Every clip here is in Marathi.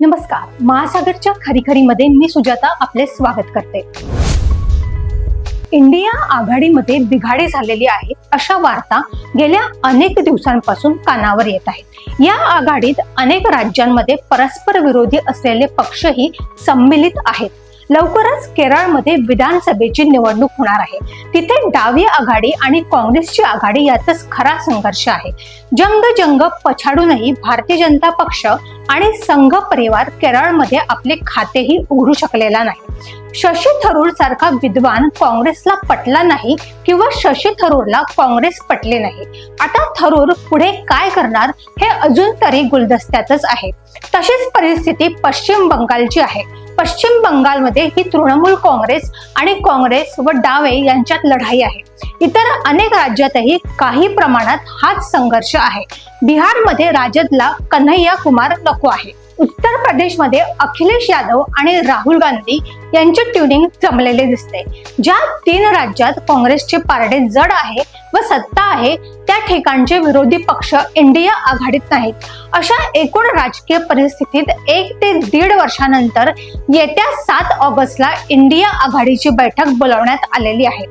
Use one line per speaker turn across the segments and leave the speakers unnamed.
नमस्कार महासागरच्या खरीखरीमध्ये मी सुजाता आपले स्वागत करते. इंडिया आघाडीमध्ये बिघाडी झालेली आहे अशा वार्ता गेल्या अनेक दिवसांपासून कानावर येत आहेत. या आघाडीत अनेक राज्यांमध्ये परस्पर विरोधी असलेले पक्षही सम्मिलित आहेत. लवकरच केरळमध्ये विधानसभेची निवडणूक होणार आहे. तिथे डावी आघाडी आणि काँग्रेसची आघाडी यातच खरा संघर्ष आहे. जंग जंग पछाडूनही भारतीय जनता पक्ष आणि संघ परिवार केरळमध्ये आपले खातेही उघडू शकलेला नाही. शशी थरूर सारखा विद्वान काँग्रेसला पटला नाही किंवा शशी थरूरला काँग्रेस पटले नाही. आता थरूर पुढे काय करणार हे अजून तरी गुलदस्त्यातच आहे. तशीच परिस्थिती पश्चिम बंगालची आहे. पश्चिम बंगालमध्ये ही तृणमूल काँग्रेस आणि काँग्रेस व डावे यांच्यात लढाई आहे. इतर अनेक राज्यातही काही प्रमाणात हाच संघर्ष आहे. बिहारमध्ये राजदला कन्हैया कुमार नको आहे. उत्तर प्रदेशमध्ये अखिलेश यादव आणि राहुल गांधी यांचे ट्युनिंग जमलेले दिसते. ज्या तीन राज्यात काँग्रेसचे पारडे जड आहे व सत्ता आहे त्या ठिकाणचे विरोधी पक्ष इंडिया आघाडीत नाहीत. अशा एकूण राजकीय परिस्थितीत एक ते दीड वर्षानंतर येत्या सात ऑगस्टला इंडिया आघाडीची बैठक बोलावण्यात आलेली आहे.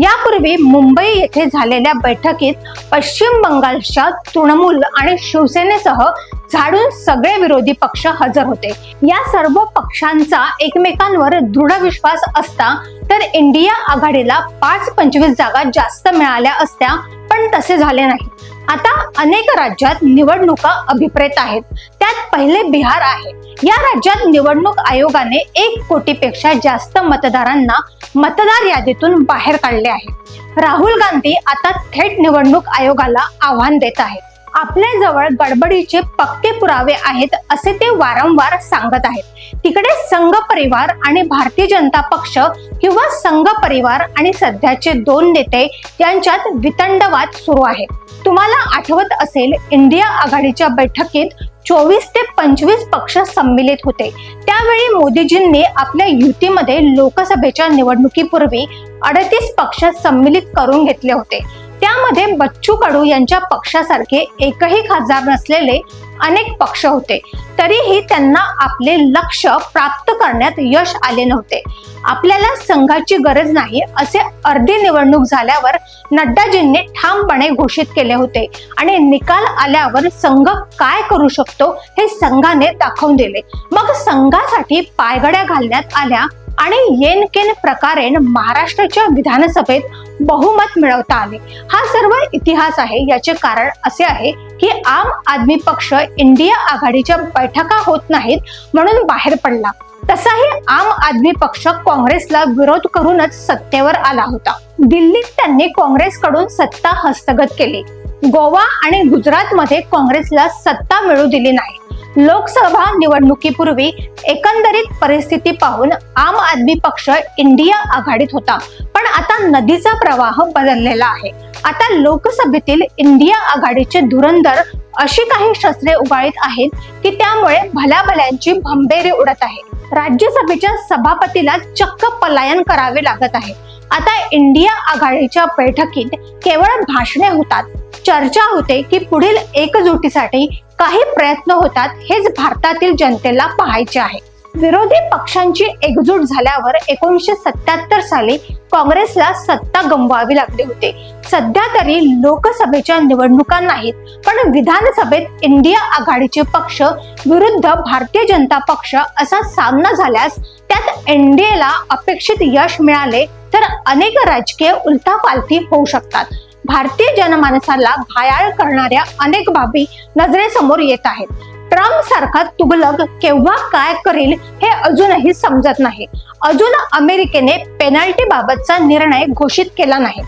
यापूर्वी मुंबई येथे झालेल्या बैठकीत पश्चिम बंगालच्या तृणमूल आणि शिवसेनेसह झाडून सगळे विरोधी पक्ष हजर होते. या सर्व पक्षांचा एकमेकांवर दृढ विश्वास असता तर इंडिया आघाडीला पाच पंचवीस जागा जास्त मिळाल्या असत्या पण तसे झाले नाही. आता अनेक राज्यात निवडणुका अभिप्रेत आहेत. त्यात पहिले बिहार आहे. या राज्यात निवडणूक आयोगाने एक कोटीपेक्षा जास्त मतदारांना मतदार यादीतून बाहेर काढले आहे. राहुल गांधी आता थेट निवडणूक आयोगाला आव्हान देत आहेत. आपल्या जवळ गडबडीचे पक्के पुरावे आहेत असे ते वारंवार सांगत आहेत. तिकडे संघ परिवार आणि भारतीय जनता पक्ष किंवा संघ परिवार आणि सध्याचे दोन नेते यांच्यात वितंडवाद सुरू आहे. तुम्हाला आठवत असेल इंडिया आघाडीच्या बैठकीत चोवीस ते पंचवीस पक्ष संमिलित होते. त्यावेळी मोदीजींनी आपल्या युतीमध्ये लोकसभेच्या निवडणुकीपूर्वी अडतीस पक्ष संमिलित करून घेतले होते. त्यामध्ये बच्चू कडू यांच्या पक्षासारखे एकही खासदार नसलेले अनेक पक्ष होते. तरीही त्यांना आपले लक्ष प्राप्त करण्यात यश आले नव्हते. आपल्याला संघाची गरज नाही असे अर्धी निवडणूक झाल्यावर नड्डाजींनी ठामपणे घोषित केले होते आणि निकाल आल्यावर संघ काय करू शकतो हे संघाने दाखवून दिले. मग संघासाठी पायगड्या घालण्यात आल्या आणि येनकेन प्रकारे महाराष्ट्राच्या विधानसभेत बहुमत मिळवता आले. हा सर्व इतिहास आहे याचे कारण असे आहे की आम आदमी पक्ष इंडिया आघाडीच्या बैठका होत नाहीत म्हणून बाहेर पडला. तसाही आम आदमी पक्ष काँग्रेसला विरोध करूनच सत्तेवर आला होता. दिल्लीत त्यांनी काँग्रेसकडून सत्ता हस्तगत केली. गोवा आणि गुजरातमध्ये काँग्रेसला सत्ता मिळू दिली नाही. लोकसभा निवडणुकीपूर्वी एकंदरीत परिस्थिती पाहून आम आदमी पक्ष इंडिया आघाडीत होता. पण आता नदीचा प्रवाह बदललेला आहे. आता लोकसभेतील इंडिया आघाडीचे धुरंधर अशी काही शस्त्रे उगाळीत आहेत की त्यामुळे भल्या भल्यांची भंबेरी उडत आहे. राज्यसभेच्या सभापतीला चक्क पलायन करावे लागत आहे. आता इंडिया आघाडीच्या बैठकीत केवळ भाषणे होतात. चर्चा होते की पुढील एकजुटीसाठी काही प्रयत्न होतात हेच भारतातील जनतेला पाहायचे आहे. विरोधी पक्षांची एकजूट झाल्यावर एकोणीसशे सत्याहत्तर साली काँग्रेसला सत्ता गमवावी लागली होती. सध्या तरी लोकसभेच्या निवडणुका नाहीत पण विधानसभेत इंडिया आघाडीचे पक्ष विरुद्ध भारतीय जनता पक्ष असा सामना झाल्यास त्यात एनडीएला अपेक्षित यश मिळाले तर अनेक राजकीय उलथापालथी होऊ शकतात. भारतीय जनमानसाला घायाळ करणाऱ्या अनेक बाबी नजरेसमोर येत आहेत. ट्रम्प सारखा तुगलक केव्हा काय करेल हे अजूनही समजत नाही. अजून अमेरिकेने पेनल्टी बाबतचा निर्णय घोषित केला नाही.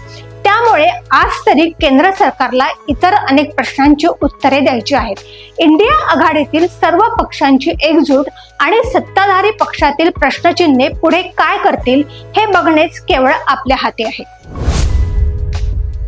त्यामुळे आज तरी केंद्र सरकारला इतर अनेक प्रश्नांची उत्तरे द्यायची आहेत. इंडिया आघाडीतील सर्व पक्षांची एकजूट आणि सत्ताधारी पक्षातील प्रश्नचिन्हे पुढे काय करतील हे बघणेच केवळ आपल्या हाती आहे.